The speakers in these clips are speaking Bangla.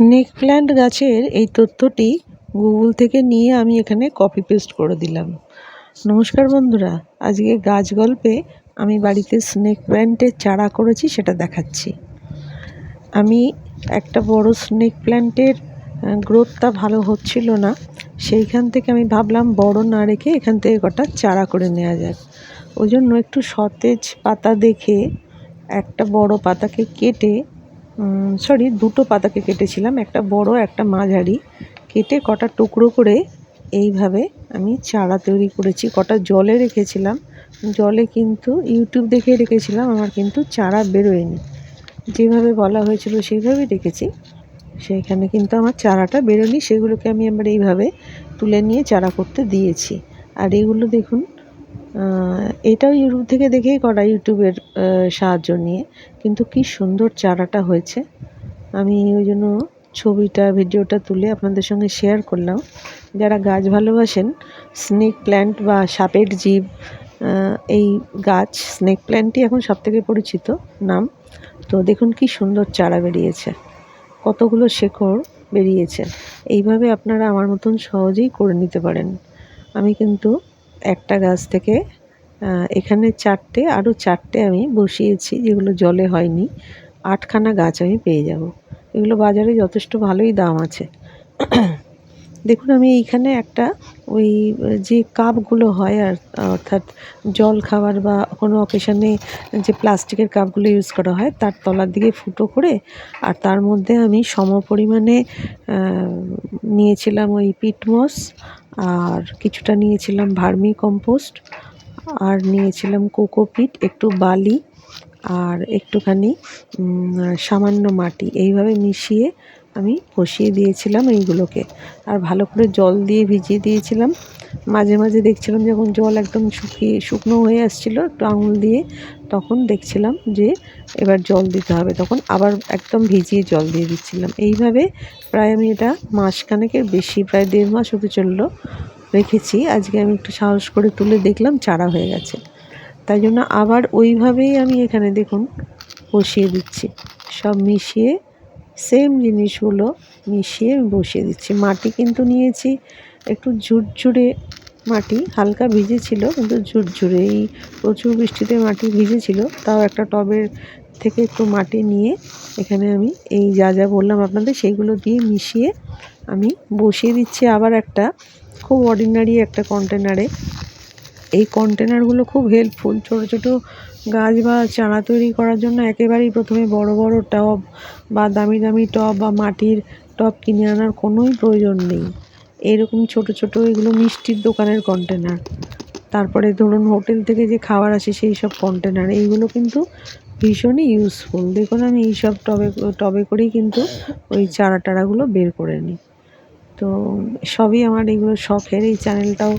স্নেক প্ল্যান্ট গাছের এই তথ্যটি গুগল থেকে নিয়ে আমি এখানে কপি পেস্ট করে দিলাম। নমস্কার বন্ধুরা আজকে গাছ গল্পে আমি বাড়িতে স্নেক প্ল্যান্টের চারা করেছি, সেটা দেখাচ্ছি। আমি একটা বড় স্নেক প্ল্যান্টের গ্রোথটা ভালো হচ্ছিল না, সেইখান থেকে আমি ভাবলাম বড় না রেখে এখান থেকে কটা চারা করে নেওয়া যাক। ওই জন্য একটু সতেজ পাতা দেখে একটা বড় পাতাকে কেটে সরি দুটো পাতাকে কেটেছিলাম, একটা বড়, একটা মাঝারি। কেটে কটা টুকরো করে এইভাবে আমি চারা তৈরি করেছি, কটা জলে রেখেছিলাম। জলে কিন্তু ইউটিউব দেখে রেখেছিলাম, আমার কিন্তু চারা বেরোয়নি। যেভাবে বলা হয়েছিল সেইভাবেই রেখেছি। সেইখানে কিন্তু আমার চারাটা বেরোয়নি, সেগুলোকে আমি আবার এইভাবে তুলে নিয়ে চারা করতে দিয়েছি। আর এগুলো দেখুন এটাও ইউটিউব থেকে দেখেই করা ইউটিউবের সাহায্য নিয়ে। কিন্তু কি সুন্দর চারাটা হয়েছে। আমি ওই জন্য ছবিটা, ভিডিওটা তুলে আপনাদের সঙ্গে শেয়ার করলাম। যারা গাছ ভালোবাসেন স্নেক প্ল্যান্ট বা সাপের জীব এই গাছ স্নেক প্ল্যান্টই এখন সবথেকে পরিচিত নাম। তো দেখুন কি সুন্দর চারা বেরিয়েছে। কতগুলো শেকড় বেরিয়েছে। এইভাবে আপনারা আমার মতন সহজেই করে নিতে পারেন। আমি কিন্তু একটা গাছ থেকে এখানে চারটে, আরও চারটে আমি বসিয়েছি যেগুলো জলে হয়নি। আটখানা গাছ আমি পেয়ে যাব। এগুলো বাজারে যথেষ্ট ভালোই দাম আছে। দেখুন, আমি এইখানে একটা ওই, যে কাপগুলো হয় আর, অর্থাৎ জল খাবার বা কোনো অকেশানে যে প্লাস্টিকের কাপগুলো ইউজ করা হয়, তার তলার দিকে ফুটো করে আর তার মধ্যে আমি সম পরিমাণে নিয়েছিলাম ওই পিটমস আর কিছুটা নিয়েছিলাম ভার্মি কম্পোস্ট আর নিয়েছিলাম কোকোপিট একটু বালি আর একটুখানি সামান্য মাটি। এইভাবে মিশিয়ে আমি বসিয়ে দিয়েছিলাম এইগুলোকে। আর ভালো করে জল দিয়ে ভিজিয়ে দিয়েছিলাম। মাঝে মাঝে দেখছিলাম যখন জল একদম শুকিয়ে, শুকনো হয়ে আসছিল একটু আঙুল দিয়ে, তখন দেখছিলাম যে এবার জল দিতে হবে। তখন আবার একদম ভিজিয়ে জল দিয়ে দিচ্ছিলাম। এইভাবে প্রায় আমি এটা মাসখানেকের বেশি, প্রায় দেড় মাস হতে চলল রেখেছি। আজকে আমি একটু সাহস করে তুলে দেখলাম, চারা হয়ে গেছে। তাই জন্য আবার ওইভাবেই আমি এখানে দেখুন বসিয়ে দিচ্ছি। সব মিশিয়ে সেম জিনিসগুলো মিশিয়ে বসিয়ে দিচ্ছি। মাটি কিন্তু নিয়েছি একটু ঝুরঝুরে মাটি, হালকা ভিজেছিল কিন্তু ঝুরঝুরে। এই প্রচুর বৃষ্টিতে মাটি ভিজেছিল, তাও একটা টবের থেকে একটু মাটি নিয়ে এখানে আমি এই যা যা বললাম আপনাদের সেইগুলো দিয়ে মিশিয়ে আমি বসিয়ে দিচ্ছি আবার একটা খুব অর্ডিনারি একটা কন্টেনারে এই কন্টেনারগুলো খুব হেল্পফুল ছোটো ছোটো গাছ বা চারা তৈরি করার জন্য একেবারেই প্রথমে বড় বড় টব বা দামি দামি টব বা মাটির টব কিনে আনার কোনোই প্রয়োজন নেই। এরকম ছোট ছোট এগুলো মিষ্টির দোকানের কন্টেনার তারপরে ধরুন হোটেল থেকে যে খাবার আসে সেই সব কন্টেনার এইগুলো কিন্তু ভীষণই ইউজফুল দেখুন আমি এই সব টবে টবে করেই কিন্তু ওই চারা টারাগুলো বের করে নিই। তো সবই আমার এগুলো শখের। এই চ্যানেলটাও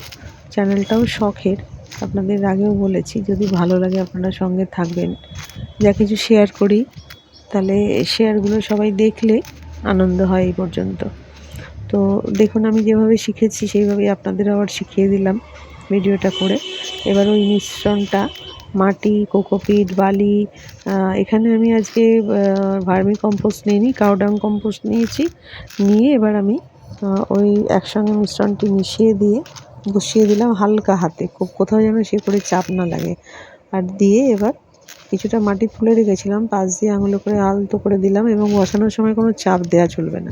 চ্যানেলটাও শখের। আপনাদের আগেও বলেছি, যদি ভালো লাগে আপনারা সঙ্গে থাকবেন। যা কিছু শেয়ার করি, তাহলে শেয়ারগুলো সবাই দেখলে আনন্দ হয় এই পর্যন্ত। তো দেখুন, আমি যেভাবে শিখেছি, সেইভাবেই আপনাদের আবার শিখিয়ে দিলাম ভিডিওটা করে। এবার ওই মিশ্রণটা, মাটি, কোকোপিট, বালি এখানে আমি আজকে ভার্মি কম্পোস্ট নিইনি কাউডাং কম্পোস্ট নিয়েছি। নিয়ে এবার আমি ওই একসঙ্গে মিশ্রণটি মিশিয়ে দিয়ে বসিয়ে দিলাম হালকা হাতে। খুব কোথাও যেন সে করে চাপ না লাগে। আর দিয়ে এবার কিছুটা মাটি ফুলে রেখেছিলাম, পাশ দিয়ে আঙুলো করে আলতো করে দিলাম এবং বসানোর সময় কোনো চাপ দেওয়া চলবে না।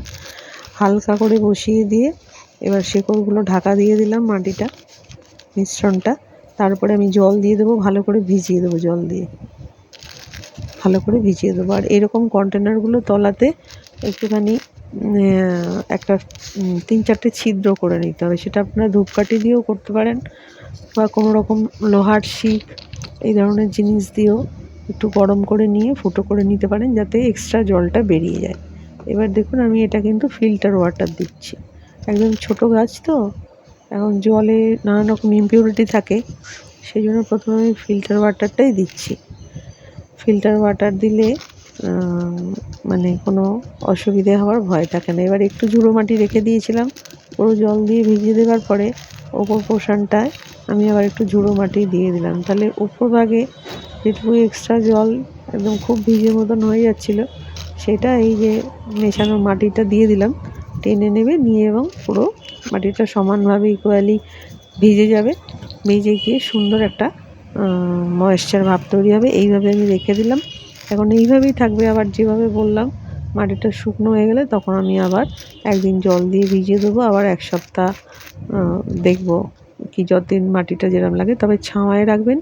হালকা করে বসিয়ে দিয়ে এবার শেকড়গুলো ঢাকা দিয়ে দিলাম মাটিটা, মিশ্রণটা। তারপরে আমি জল দিয়ে দেবো, ভালো করে ভিজিয়ে দেবো জল দিয়ে। ভালো করে ভিজিয়ে দেবো। আর এরকম কন্টেনারগুলো তলাতে একটুখানি একটা তিন চারটে ছিদ্র করে নিতে হবে। সেটা আপনারা ধূপকাঠি দিয়েও করতে পারেন বা কোনো রকম লোহার শিক, এই ধরনের জিনিস দিয়েও একটু গরম করে নিয়ে ফুটো করে নিতে পারেন যাতে এক্সট্রা জলটা বেরিয়ে যায়। এবার দেখুন, আমি এটা কিন্তু ফিল্টার ওয়াটার দিচ্ছি। একদম ছোট গাছ তো, এখন জলে নানান রকম ইম্পিউরিটি থাকে সেই জন্য প্রথমে আমি ফিল্টার ওয়াটারটাই দিচ্ছি। ফিল্টার ওয়াটার দিলে মানে কোনো অসুবিধে হওয়ার ভয় থাকে না এবার একটু ঝুড়ো মাটি রেখে দিয়েছিলাম, পুরো জল দিয়ে ভিজিয়ে দেওয়ার পরে ওপর পোষণটায় আমি আবার একটু ঝুড়ো মাটি দিয়ে দিলাম। তাহলে উপর ভাগে যেটুকু এক্সট্রা জল একদম খুব ভিজে মতন হয়ে যাচ্ছিল, সেটা এই যে মেশানো মাটিটা দিয়ে দিলাম, টেনে নেবে, নিয়ে এবং পুরো মাটিটা সমানভাবে ইকুয়ালি ভিজে যাবে। ভিজে গিয়ে সুন্দর একটা ময়েশ্চার ভাব তৈরি হবে। এইভাবে আমি রেখে দিলাম। এখন এইভাবেই থাকবে, আবার যেভাবে বললাম, মাটিটা শুকনো হয়ে গেলে তখন আমি আবার একদিন জল দিয়ে ভিজিয়ে দেবো, আবার এক সপ্তাহ দেখব কি যতদিন মাটিটা যেরকম লাগে। তবে ছাওয়ায় রাখবেন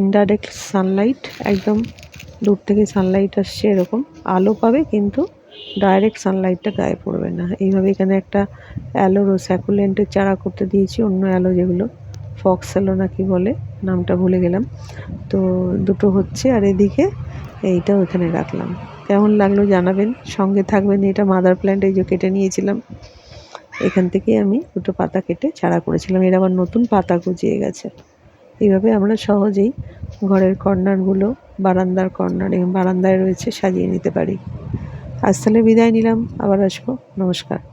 ইনডাইরেক্ট সানলাইট একদম দূর থেকে সানলাইট আসছে এরকম, আলো পাবে কিন্তু ডাইরেক্ট সানলাইটটা গায়ে পড়বে না। এইভাবে এখানে একটা অ্যালোরো স্যাকুলেন্টের চারা করতে দিয়েছি, অন্য অ্যালো যেগুলো। ফক্স অ্যালো না কি বলে, নামটা ভুলে গেলাম। তো দুটো হচ্ছে আর এদিকে এইটাও এখানে রাখলাম। কেমন লাগল জানাবেন, সঙ্গে থাকবেন এটা মাদার প্ল্যান্ট এই যে কেটে নিয়েছিলাম। এখান থেকে আমি দুটো পাতা কেটে চারা করেছিলাম। এর আবার নতুন পাতা গুজিয়ে গেছে। এইভাবে আমরা সহজেই ঘরের কর্নারগুলো বারান্দার কর্নার এবং বারান্দায় রয়েছে সাজিয়ে নিতে পারি। আজ তাহলে বিদায় নিলাম, আবার আসব। নমস্কার।